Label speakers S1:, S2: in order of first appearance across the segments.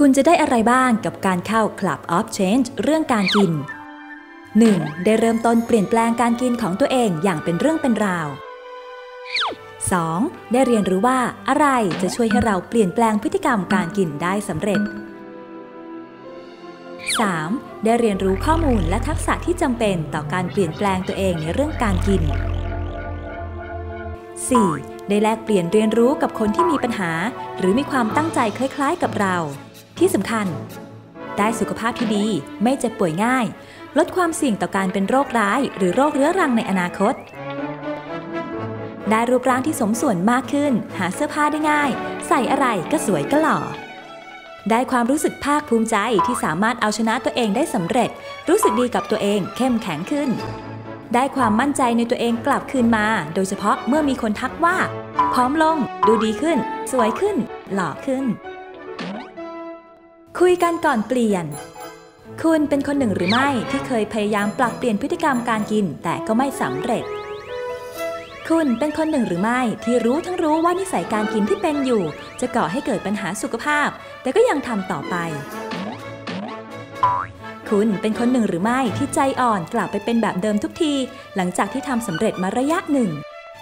S1: คุณจะได้อะไรบ้างกับการเข้า Club of Change เรื่องการกิน 1. ได้เริ่มต้นเปลี่ยนแปลงการกินของตัวเองอย่างเป็นเรื่องเป็นราว 2. ได้เรียนรู้ว่าอะไรจะช่วยให้เราเปลี่ยนแปลงพฤติกรรมการกินได้สำเร็จ 3. ได้เรียนรู้ข้อมูลและทักษะที่จำเป็นต่อการเปลี่ยนแปลงตัวเองในเรื่องการกิน 4. ได้แลกเปลี่ยนเรียนรู้กับคนที่มีปัญหา หรือมีความตั้งใจคล้ายๆกับเรา ที่สำคัญ ได้สุขภาพที่ดีไม่เจ็บป่วยง่าย ลดความเสี่ยงต่อการเป็นโรคร้าย หรือโรคเรื้อรังในอนาคต ได้รูปร่างที่สมส่วนมากขึ้น หาเสื้อผ้าได้ง่าย ใส่อะไรก็สวยก็หล่อได้ความรู้สึกภาคภูมิใจที่สามารถเอาชนะตัวเองได้สำเร็จ รู้สึกดีกับตัวเองเข้มแข็งขึ้น ได้ความมั่นใจในตัวเองกลับคืนมา โดยเฉพาะเมื่อมีคนทักว่า พร้อมลง ดูดีขึ้น สวยขึ้น หล่อขึ้น คุยกันก่อนเปลี่ยน คุณเป็นคนหนึ่งหรือไม่ที่เคยพยายามปรับเปลี่ยนพฤติกรรมการกินแต่ก็ไม่สำเร็จ คุณเป็นคนหนึ่งหรือไม่ที่รู้ทั้งรู้ว่านิสัยการกินที่เป็นอยู่ จะก่อให้เกิดปัญหาสุขภาพ แต่ก็ยังทำต่อไป คุณเป็นคนหนึ่งหรือไม่ที่ใจอ่อนกลับไปเป็นแบบเดิมทุกที หลังจากที่ทำสำเร็จมาระยะหนึ่ง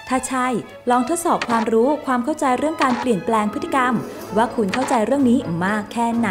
S1: ถ้าใช่ ลองทดสอบความรู้ความเข้าใจเรื่องการเปลี่ยนแปลงพฤติกรรม ว่าคุณเข้าใจเรื่องนี้มากแค่ไหน